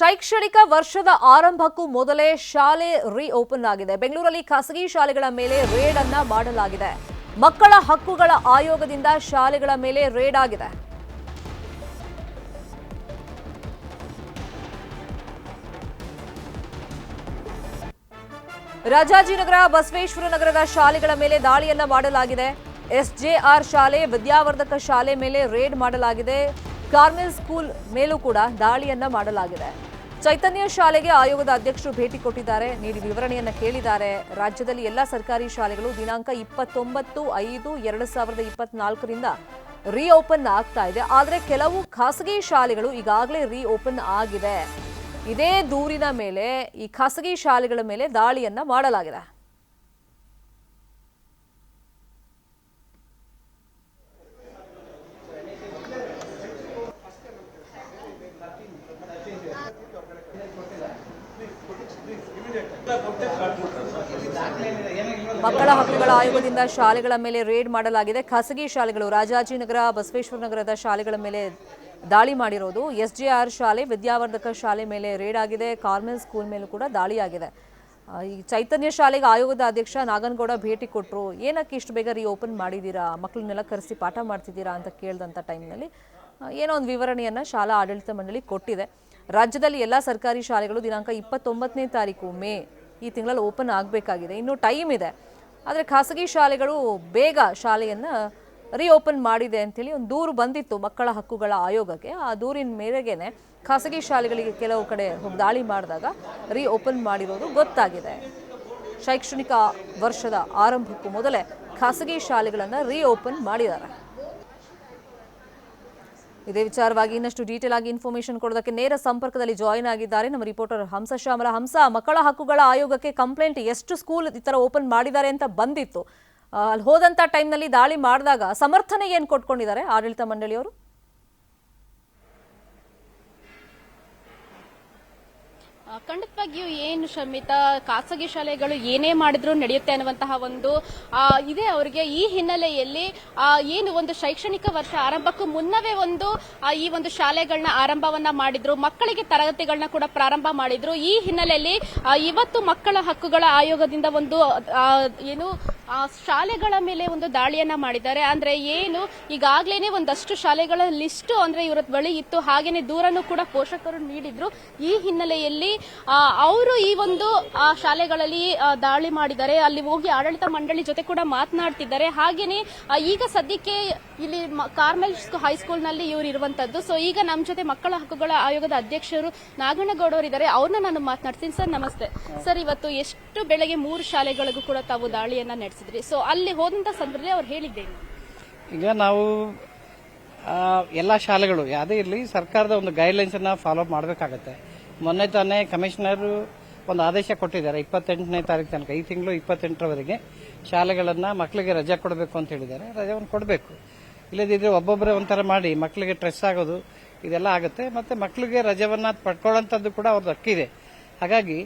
ಶೈಕ್ಷಣಿಕ ವರ್ಷದ ಆರಂಭಕ್ಕೂ ಮೊದಲೇ ಶಾಲೆ ರೀಓಪನ್ ಆಗಿದೆ. ಬೆಂಗಳೂರಲ್ಲಿ ಖಾಸಗಿ ಶಾಲೆಗಳ ಮೇಲೆ ರೇಡ್ ಅನ್ನ ಮಾಡಲಾಗಿದೆ. ಮಕ್ಕಳ ಹಕ್ಕುಗಳ ಆಯೋಗದಿಂದ ಶಾಲೆಗಳ ಮೇಲೆ ರೇಡ್ ಆಗಿದೆ. ರಾಜಾಜಿನಗರ ಬಸವೇಶ್ವರ ನಗರದ ಶಾಲೆಗಳ ಮೇಲೆ ದಾಳಿಯನ್ನ ಮಾಡಲಾಗಿದೆ. ಎಸ್ಜೆಆರ್ ಶಾಲೆ, ವಿದ್ಯಾವರ್ಧಕ ಶಾಲೆ ಮೇಲೆ ರೇಡ್ ಮಾಡಲಾಗಿದೆ. ಕಾರ್ಮೆಲ್ ಸ್ಕೂಲ್ ಮೇಲೂ ಕೂಡ ದಾಳಿಯನ್ನ ಮಾಡಲಾಗಿದೆ. ಚೈತನ್ಯ ಶಾಲೆಗೆ ಆಯೋಗದ ಅಧ್ಯಕ್ಷರು ಭೇಟಿ ಕೊಟ್ಟಿದ್ದಾರೆ. ನೀಡಿ ವಿವರಣೆಯನ್ನು ಕೇಳಿದ್ದಾರೆ. ರಾಜ್ಯದಲ್ಲಿ ಎಲ್ಲ ಸರ್ಕಾರಿ ಶಾಲೆಗಳು ದಿನಾಂಕ ಇಪ್ಪತ್ತೊಂಬತ್ತು ಐದು ಎರಡು ಸಾವಿರದ ಇಪ್ಪತ್ನಾಲ್ಕರಿಂದ ರೀಓಪನ್ ಆಗ್ತಾ ಇದೆ. ಆದರೆ ಕೆಲವು ಖಾಸಗಿ ಶಾಲೆಗಳು ಈಗಾಗಲೇ ರೀಓಪನ್ ಆಗಿದೆ. ಇದೇ ದೂರಿನ ಮೇಲೆ ಈ ಖಾಸಗಿ ಶಾಲೆಗಳ ಮೇಲೆ ದಾಳಿಯನ್ನ ಮಾಡಲಾಗಿದೆ. ಮಕ್ಕಳ ಹಕ್ಕುಗಳ ಆಯೋಗದಿಂದ ಶಾಲೆಗಳ ಮೇಲೆ ರೇಡ್ ಮಾಡಲಾಗಿದೆ. ಖಾಸಗಿ ಶಾಲೆಗಳು, ರಾಜಾಜಿನಗರ ಬಸವೇಶ್ವರ ನಗರದ ಶಾಲೆಗಳ ಮೇಲೆ ದಾಳಿ ಮಾಡಿರೋದು. ಎಸ್ಜೆಆರ್ ಶಾಲೆ, ವಿದ್ಯಾವರ್ಧಕ ಶಾಲೆ ಮೇಲೆ ರೇಡ್ ಆಗಿದೆ. ಕಾರ್ಮೆಲ್ ಸ್ಕೂಲ್ ಮೇಲೂ ಕೂಡ ದಾಳಿಯಾಗಿದೆ ಈ ಚೈತನ್ಯ ಶಾಲೆಗೆ ಆಯೋಗದ ಅಧ್ಯಕ್ಷ ನಾಗನಗೌಡ ಭೇಟಿ ಕೊಟ್ಟರು ಏನಕ್ಕೆ ಇಷ್ಟು ಬೇಗ ರೀಓಪನ್ ಮಾಡಿದ್ದೀರಾ ಮಕ್ಕಳನ್ನೆಲ್ಲ ಕರೆಸಿ ಪಾಠ ಮಾಡ್ತಿದ್ದೀರಾ ಅಂತ ಕೇಳಿದಂಥ ಟೈಮ್ನಲ್ಲಿ ಏನೋ ಒಂದು ವಿವರಣೆಯನ್ನು ಶಾಲಾ ಆಡಳಿತ ಮಂಡಳಿ ಕೊಟ್ಟಿದೆ. ರಾಜ್ಯದಲ್ಲಿ ಎಲ್ಲ ಸರ್ಕಾರಿ ಶಾಲೆಗಳು ದಿನಾಂಕ ಇಪ್ಪತ್ತೊಂಬತ್ತನೇ ತಾರೀಕು, ಮೇ ಈ ತಿಂಗಳಲ್ಲಿ ಓಪನ್ ಆಗಬೇಕಾಗಿದೆ. ಇನ್ನೂ ಟೈಮ್ ಇದೆ. ಆದರೆ ಖಾಸಗಿ ಶಾಲೆಗಳು ಬೇಗ ಶಾಲೆಯನ್ನು ರೀಓಪನ್ ಮಾಡಿದೆ ಅಂತೇಳಿ ಒಂದು ದೂರು ಬಂದಿತ್ತು ಮಕ್ಕಳ ಹಕ್ಕುಗಳ ಆಯೋಗಕ್ಕೆ. ಆ ದೂರಿನ ಮೇರೆಗೇನೆ ಖಾಸಗಿ ಶಾಲೆಗಳಿಗೆ ಕೆಲವು ಕಡೆ ದಾಳಿ ಮಾಡಿದಾಗ ರೀಓಪನ್ ಮಾಡಿರೋದು ಗೊತ್ತಾಗಿದೆ. ಶೈಕ್ಷಣಿಕ ವರ್ಷದ ಆರಂಭಕ್ಕೂ ಮೊದಲೇ ಖಾಸಗಿ ಶಾಲೆಗಳನ್ನು ರೀಓಪನ್ ಮಾಡಿದ್ದಾರೆ. ಇದೇ ವಿಚಾರವಾಗಿ ಇನ್ನಷ್ಟು ಡೀಟೇಲ್ ಆಗಿ ಇನ್ಫಾರ್ಮೇಶನ್ ಕೊಡೋದಕ್ಕೆ ನೇರ ಸಂಪರ್ಕದಲ್ಲಿ ಜಾಯಿನ್ ಆಗಿದ್ದಾರೆ ನಮ್ಮ ರಿಪೋರ್ಟರ್ ಹಂಸ ಶ್ಯಾಮಲ. ಹಂಸ, ಮಕ್ಕಳ ಹಕ್ಕುಗಳ ಆಯೋಗಕ್ಕೆ ಕಂಪ್ಲೇಂಟ್ ಎಷ್ಟು ಸ್ಕೂಲ್ ಈ ತರ ಓಪನ್ ಮಾಡಿದ್ದಾರೆ ಅಂತ ಬಂದಿತ್ತು. ಅಲ್ಲಿ ಹೋದಂತ ಟೈಮ್ನಲ್ಲಿ ದಾಳಿ ಮಾಡಿದಾಗ ಸಮರ್ಥನೆ ಏನು ಕೊಟ್ಕೊಂಡಿದ್ದಾರೆ ಆಡಳಿತ ಮಂಡಳಿಯವರು? ಖಂಡಿತವಾಗಿಯೂ ಏನು ಶಮಿತಾ, ಖಾಸಗಿ ಶಾಲೆಗಳು ಏನೇ ಮಾಡಿದ್ರು ನಡೆಯುತ್ತೆ ಅನ್ನುವಂತಹ ಒಂದು ಇದೆ ಅವರಿಗೆ ಈ ಹಿನ್ನೆಲೆಯಲ್ಲಿ ಏನು ಒಂದು ಶೈಕ್ಷಣಿಕ ವರ್ಷ ಆರಂಭಕ್ಕೂ ಮುನ್ನವೇ ಒಂದು ಈ ಒಂದು ಶಾಲೆಗಳನ್ನ ಆರಂಭವನ್ನ ಮಾಡಿದ್ರು, ಮಕ್ಕಳಿಗೆ ತರಗತಿಗಳನ್ನ ಕೂಡ ಪ್ರಾರಂಭ ಮಾಡಿದ್ರು. ಈ ಹಿನ್ನೆಲೆಯಲ್ಲಿ ಇವತ್ತು ಮಕ್ಕಳ ಹಕ್ಕುಗಳ ಆಯೋಗದಿಂದ ಒಂದು ಏನು ಶಾಲೆಗಳ ಮೇಲೆ ಒಂದು ದಾಳಿಯನ್ನ ಮಾಡಿದ್ದಾರೆ. ಅಂದ್ರೆ ಏನು? ಈಗಾಗ್ಲೇನೆ ಒಂದಷ್ಟು ಶಾಲೆಗಳ ಲಿಸ್ಟ್ ಅಂದ್ರೆ ಇವರ ಬಳಿ ಇತ್ತು. ಹಾಗೇನೆ ದೂರನ್ನು ಕೂಡ ಪೋಷಕರು ನೀಡಿದ್ರು. ಈ ಹಿನ್ನೆಲೆಯಲ್ಲಿ ಅವರು ಈ ಒಂದು ಆ, ಶಾಲೆಗಳಲ್ಲಿ ದಾಳಿ ಮಾಡಿದ್ದಾರೆ. ಅಲ್ಲಿ ಹೋಗಿ ಆಡಳಿತ ಮಂಡಳಿ ಜೊತೆ ಕೂಡ ಮಾತನಾಡ್ತಿದ್ದಾರೆ. ಹಾಗೇನೆ ಈಗ ಸದ್ಯಕ್ಕೆ ಇಲ್ಲಿ ಕಾರ್ಮೆಲ್ ಸ್ಕೂ- ಹೈಸ್ಕೂಲ್ನಲ್ಲಿ ಇವರು ಇರುವಂತದ್ದು. ಸೊ ಈಗ ನಮ್ಮ ಜೊತೆ ಮಕ್ಕಳ ಹಕ್ಕುಗಳ ಆಯೋಗದ ಅಧ್ಯಕ್ಷರು ನಾಗಣ್ಣಗೌಡರು ಇದ್ದಾರೆ ಅವ್ರನ್ನ ನಾನು ಮಾತನಾಡ್ತೀನಿ. ಸರ್, ನಮಸ್ತೆ. ಸರ್, ಇವತ್ತು ಎಷ್ಟು ಬೆಳಗ್ಗೆ ಮೂರು ಶಾಲೆಗಳಿಗೂ ಕೂಡ ತಾವು ದಾಳಿಯನ್ನ ನಡೆಸಿದ್ರಿ. ಸೊ ಅಲ್ಲಿ ಹೋದಂತ ಸಂದರ್ಭದಲ್ಲಿ ಅವ್ರು ಹೇಳಿದ್ದೆ ಈಗ ನಾವು ಎಲ್ಲ ಶಾಲೆಗಳು, ಯಾವುದೇ ಇರಲಿ, ಸರ್ಕಾರದ ಒಂದು ಗೈಡ್ಲೈನ್ಸ್ ಅನ್ನ ಫಾಲೋ ಮಾಡಬೇಕಾಗತ್ತೆ. ಮೊನ್ನೆ ತಾನೇ ಕಮಿಷನರ್ ಒಂದು ಆದೇಶ ಕೊಟ್ಟಿದ್ದಾರೆ. ಇಪ್ಪತ್ತೆಂಟನೇ ತಾರೀಕು ತನಕ, ಈ ತಿಂಗಳು ಇಪ್ಪತ್ತೆಂಟರವರೆಗೆ ಶಾಲೆಗಳನ್ನ ಮಕ್ಕಳಿಗೆ ರಜೆ ಕೊಡಬೇಕು ಅಂತ ಹೇಳಿದ್ದಾರೆ. ರಜೆವನ್ನು ಕೊಡಬೇಕು. ಇಲ್ಲದಿದ್ರೆ ಒಬ್ಬೊಬ್ಬರೇ ಒಂಥರ ಮಾಡಿ ಮಕ್ಕಳಿಗೆ ಸ್ಟ್ರೆಸ್ ಆಗೋದು ಇದೆಲ್ಲ ಆಗುತ್ತೆ. ಮತ್ತೆ ಮಕ್ಕಳಿಗೆ ರಜವನ್ನ ಪಡ್ಕೊಳ್ಳೋಂಥದ್ದು ಕೂಡ ಅವ್ರದ್ದು ಹಕ್ಕಿದೆ. ಹಾಗಾಗಿ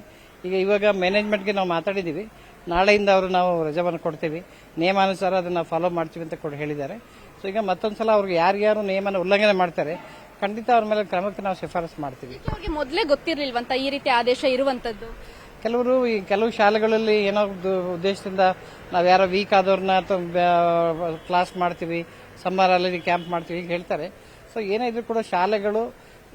ಈಗ ಇವಾಗ ಮ್ಯಾನೇಜ್ಮೆಂಟ್ಗೆ ನಾವು ಮಾತಾಡಿದ್ದೀವಿ ನಾಳೆಯಿಂದ ಅವರು ನಾವು ರಜವನ್ನು ಕೊಡ್ತೀವಿ. ನಿಯಮಾನುಸಾರ ಅದನ್ನು ಫಾಲೋ ಮಾಡ್ತೀವಿ ಅಂತ ಕೂಡ ಹೇಳಿದ್ದಾರೆ. ಸೊ ಈಗ ಮತ್ತೊಂದು ಸಲ ಅವ್ರಿಗೆ ಯಾರ್ಯಾರು ನಿಯಮನ ಉಲ್ಲಂಘನೆ ಮಾಡ್ತಾರೆ ಖಂಡಿತ ಅವ್ರ ಮೇಲೆ ಕ್ರಮಕ್ಕೆ ನಾವು ಶಿಫಾರಸು ಮಾಡ್ತೀವಿ. ಅವ್ರಿಗೆ ಮೊದಲೇ ಗೊತ್ತಿರಲಿಲ್ವಂತ ಈ ರೀತಿ ಆದೇಶ ಇರುವಂತದ್ದು? ಕೆಲವರು ಈ ಕೆಲವು ಶಾಲೆಗಳಲ್ಲಿ ಏನೋ ಉದ್ದೇಶದಿಂದ ನಾವು ಯಾರೋ ವೀಕ್ ಆದವ್ರನ್ನ ಅಥವಾ ಕ್ಲಾಸ್ ಮಾಡ್ತೀವಿ. ಸಮ್ಮರ್ ಅಲ್ಲಿ ಕ್ಯಾಂಪ್ ಮಾಡ್ತೀವಿ ಹೀಗೆ ಹೇಳ್ತಾರೆ. ಸೊ ಏನೇ ಇದ್ರೂ ಕೂಡ ಶಾಲೆಗಳು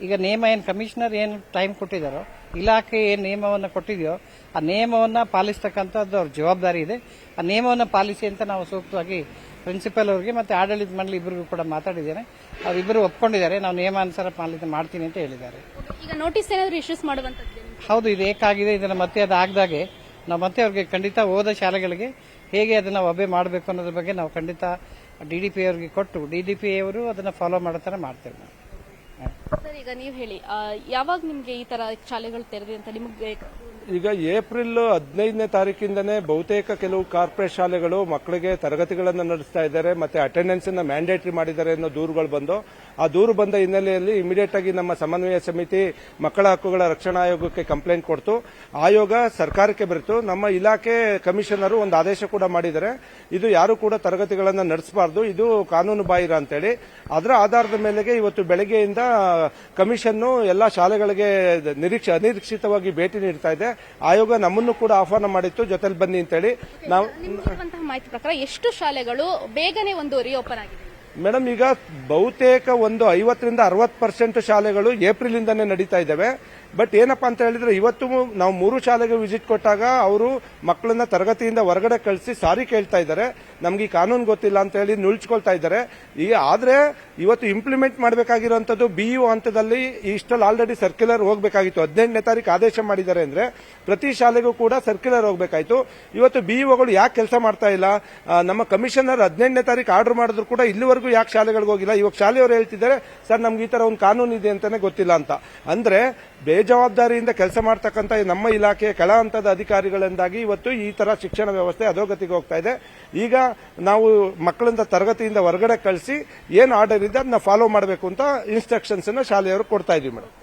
ಈಗ ನಿಯಮ ಏನು ಕಮಿಷನರ್ ಏನು ಟೈಮ್ ಕೊಟ್ಟಿದ್ದಾರೋ ಇಲಾಖೆ ಏನು ನಿಯಮವನ್ನು ಕೊಟ್ಟಿದೆಯೋ ಆ ನಿಯಮವನ್ನು ಪಾಲಿಸ್ತಕ್ಕಂಥದ್ದು ಅವ್ರ ಜವಾಬ್ದಾರಿ ಇದೆ. ಆ ನಿಯಮವನ್ನು ಪಾಲಿಸಿ ಅಂತ ನಾವು ಸೂಕ್ತವಾಗಿ ಪ್ರಿನ್ಸಿಪಲ್ ಅವರಿಗೆ ಮತ್ತೆ ಆಡಳಿತ ಮಂಡಳಿ ಇಬ್ಬರಿಗೂ ಕೂಡ ಮಾತಾಡಿದ್ದೇನೆ. ಅವರಿಬ್ಬರು ಒಪ್ಕೊಂಡಿದ್ದಾರೆ ನಾವು ನಿಯಮಾನುಸಾರ ಪಾಲನೆ ಮಾಡ್ತೀನಿ ಅಂತ ಹೇಳಿದ್ದಾರೆ. ಈಗ ನೋಟಿಸ್ ಏನಾದರೂ ಇಶ್ಯೂಸ್ ಮಾಡುವಂಥದ್ದು ಹೌದು ಇದು ಏಕಾಗಿದೆ ಇದನ್ನು ಮತ್ತೆ ಅದು ಆಗದಾಗೆ ನಾವು ಮತ್ತೆ ಅವ್ರಿಗೆ ಖಂಡಿತ ಹೋದ ಶಾಲೆಗಳಿಗೆ ಹೇಗೆ ಅದನ್ನು ಒಬ್ಬೆ ಮಾಡಬೇಕು ಅನ್ನೋದ್ರ ಬಗ್ಗೆ ನಾವು ಖಂಡಿತ ಡಿ ಡಿ ಪಿ ಅವರಿಗೆ ಕೊಟ್ಟು ಡಿ ಡಿ ಪಿ ಅವರು ಅದನ್ನ ಫಾಲೋ ಮಾಡೋ ಥರ ಮಾಡ್ತೇವೆ ನಾವು. ಸರ್, ಈಗ ನೀವು ಹೇಳಿ ಯಾವಾಗ ನಿಮಗೆ ಈ ತರ ಶಾಲೆಗಳು ತೆರೆದಿದೆ ಅಂತ ನಿಮಗೆ ಈಗ ಏಪ್ರಿಲ್ ಹದಿನೈದನೇ ತಾರೀಕಿಂದನೇ ಬಹುತೇಕ ಕೆಲವು ಕಾರ್ಪೊರೇಟ್ ಶಾಲೆಗಳು ಮಕ್ಕಳಿಗೆ ತರಗತಿಗಳನ್ನು ನಡೆಸ್ತಾ ಇದ್ದಾರೆ, ಮತ್ತೆ ಅಟೆಂಡೆನ್ಸ್ ಅನ್ನ ಮ್ಯಾಂಡೇಟರಿ ಮಾಡಿದ್ದಾರೆ ಅನ್ನೋ ದೂರುಗಳು ಬಂದು, ಆ ದೂರು ಬಂದ ಹಿನ್ನೆಲೆಯಲ್ಲಿ ಇಮಿಡಿಯೇಟ್ ಆಗಿ ನಮ್ಮ ಸಮನ್ವಯ ಸಮಿತಿ ಮಕ್ಕಳ ಹಕ್ಕುಗಳ ರಕ್ಷಣಾ ಆಯೋಗಕ್ಕೆ ಕಂಪ್ಲೇಂಟ್ ಕೊಡ್ತು. ಆಯೋಗ ಸರ್ಕಾರಕ್ಕೆ ಬರೆತು. ನಮ್ಮ ಇಲಾಖೆ ಕಮಿಷನರು ಒಂದು ಆದೇಶ ಕೂಡ ಮಾಡಿದ್ದಾರೆ. ಇದು ಯಾರು ಕೂಡ ತರಗತಿಗಳನ್ನು ನಡೆಸಬಾರದು. ಇದು ಕಾನೂನು ಬಾಹಿರ ಅಂತೇಳಿ. ಅದರ ಆಧಾರದ ಮೇಲೆಗೆ ಇವತ್ತು ಬೆಳಗ್ಗೆಯಿಂದ ಕಮಿಷನ್ ಎಲ್ಲ ಶಾಲೆಗಳಿಗೆ ನಿರೀಕ್ಷೆ, ಅನಿರೀಕ್ಷಿತವಾಗಿ ಭೇಟಿ ನೀಡ್ತಾ ಇದೆ. ಆಯೋಗ ನಮ್ಮನ್ನು ಕೂಡ ಆಹ್ವಾನ ಮಾಡಿತ್ತು. ಜೊತೆಲಿ ಬನ್ನಿ ಅಂತೇಳಿ. ನಾವು ನಿಮ್ಗಿರುವಂತಹ ಮಾಹಿತಿ ಪ್ರಕಾರ ಎಷ್ಟು ಶಾಲೆಗಳು ಬೇಗನೆ ಒಂದು ರಿಓಪನ್ ಆಗಿದೆ? ಮೇಡಮ್ ಈಗ ಬಹುತೇಕ ಒಂದು ಐವತ್ತರಿಂದ ಅರವತ್ತು ಪರ್ಸೆಂಟ್ ಶಾಲೆಗಳು ಏಪ್ರಿಲ್ ಇಂದಾನೆ ನಡೀತಾ ಇದ್ದಾವೆ. ಬಟ್ ಏನಪ್ಪಾ ಅಂತ ಹೇಳಿದ್ರೆ ಇವತ್ತು ನಾವು ಮೂರು ಶಾಲೆಗೆ ವಿಸಿಟ್ ಕೊಟ್ಟಾಗ ಅವರು ಮಕ್ಕಳನ್ನ ತರಗತಿಯಿಂದ ಹೊರಗಡೆ ಕಳಿಸಿ ಸಾರಿ ಕೇಳ್ತಾ ಇದ್ದಾರೆ. ನಮ್ಗೆ ಈ ಕಾನೂನು ಗೊತ್ತಿಲ್ಲ ಅಂತ ಹೇಳಿ ನುಳ್ಚ್ಕೊಳ್ತಾ ಇದ್ದಾರೆ. ಈಗ ಆದ್ರೆ ಇವತ್ತು ಇಂಪ್ಲಿಮೆಂಟ್ ಮಾಡಬೇಕಾಗಿರುವಂತದ್ದು ಬಿಇಒ ಹಂತದಲ್ಲಿ ಇಷ್ಟಲ್ಲಿ ಆಲ್ರೆಡಿ ಸರ್ಕ್ಯುಲರ್ ಹೋಗಬೇಕಾಗಿತ್ತು. ಹದಿನೆಂಟನೇ ತಾರೀಕು ಆದೇಶ ಮಾಡಿದ್ದಾರೆ ಅಂದ್ರೆ ಪ್ರತಿ ಶಾಲೆಗೂ ಕೂಡ ಸರ್ಕ್ಯುಲರ್ ಹೋಗಬೇಕಾಯ್ತು. ಇವತ್ತು ಬಿಇಒಗಳು ಯಾಕೆ ಕೆಲಸ ಮಾಡ್ತಾ ಇಲ್ಲ? ನಮ್ಮ ಕಮಿಷನರ್ ಹದಿನೆಂಟನೇ ತಾರೀಕು ಆರ್ಡರ್ ಮಾಡಿದ್ರು ಕೂಡ ಇಲ್ಲಿವರೆಗೂ ಯಾಕೆ ಶಾಲೆಗಳಿಗೆ ಹೋಗಿಲ್ಲ? ಇವಾಗ ಶಾಲೆಯವರು ಹೇಳ್ತಿದ್ದಾರೆ, ಸರ್, ನಮ್ಗೆ ಈ ತರ ಒಂದು ಕಾನೂನು ಇದೆ ಅಂತಾನೆ ಗೊತ್ತಿಲ್ಲ ಅಂತ. ಅಂದ್ರೆ ಬೇಜವಾಬ್ದಾರಿಯಿಂದ ಕೆಲಸ ಮಾಡ್ತಕ್ಕಂಥ ನಮ್ಮ ಇಲಾಖೆಯ ಕೆಳ ಹಂತದ ಅಧಿಕಾರಿಗಳಿಂದಾಗಿ ಇವತ್ತು ಈ ತರ ಶಿಕ್ಷಣ ವ್ಯವಸ್ಥೆ ಅಧೋಗತಿಗೆ ಹೋಗ್ತಾ ಇದೆ. ಈಗ ನಾವು ಮಕ್ಕಳಿಂದ ತರಗತಿಯಿಂದ ಹೊರಗಡೆ ಕಳಿಸಿ ಏನು ಆರ್ಡರ್ ಇದೆ ಅದನ್ನ ಫಾಲೋ ಮಾಡಬೇಕು ಅಂತ ಇನ್ಸ್ಟ್ರಕ್ಷನ್ಸ್ ಶಾಲೆಯವರು ಕೊಡ್ತಾ ಇದೀವಿ ಮೇಡಮ್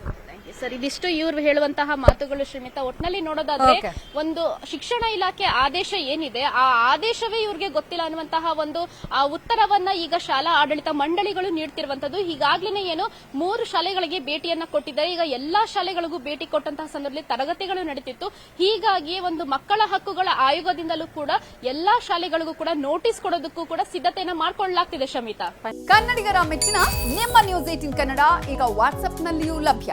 ಸರ್ ಇದಿಷ್ಟು ಇವ್ರು ಹೇಳುವಂತಹ ಮಾತುಗಳು ಶ್ರೀಮಿತ ಒಟ್ನಲ್ಲಿ ನೋಡೋದಾದ್ರೆ ಒಂದು ಶಿಕ್ಷಣ ಇಲಾಖೆ ಆದೇಶ ಏನಿದೆ ಆ ಆದೇಶವೇ ಇವ್ರಿಗೆ ಗೊತ್ತಿಲ್ಲ ಅನ್ನುವಂತಹ ಒಂದು ಆ ಉತ್ತರವನ್ನ ಈಗ ಶಾಲಾ ಆಡಳಿತ ಮಂಡಳಿಗಳು ನೀಡ್ತಿರುವಂತದ್ದು ಈಗಾಗ್ಲೇ ಏನು ಮೂರು ಶಾಲೆಗಳಿಗೆ ಭೇಟಿಯನ್ನ ಕೊಟ್ಟಿದ್ದಾರೆ. ಈಗ ಎಲ್ಲಾ ಶಾಲೆಗಳಿಗೂ ಭೇಟಿ ಕೊಟ್ಟಂತಹ ಸಂದರ್ಭದಲ್ಲಿ ತರಗತಿಗಳು ನಡೀತಿತ್ತು. ಹೀಗಾಗಿ ಒಂದು ಮಕ್ಕಳ ಹಕ್ಕುಗಳ ಆಯೋಗದಿಂದಲೂ ಕೂಡ ಎಲ್ಲಾ ಶಾಲೆಗಳಿಗೂ ಕೂಡ ನೋಟಿಸ್ ಕೊಡೋದಕ್ಕೂ ಕೂಡ ಸಿದ್ಧತೆಯನ್ನ ಮಾಡ್ಕೊಳ್ಳಲಾಗ್ತಿದೆ ಶಮಿತಾ ಕನ್ನಡಿಗರ ಮೆಚ್ಚಿನ ನಿಮ್ಮ ನ್ಯೂಸ್ ಏಟಿನ್ ಕನ್ನಡ ಈಗ ವಾಟ್ಸ್ಆಪ್ನಲ್ಲಿಯೂ ಲಭ್ಯ.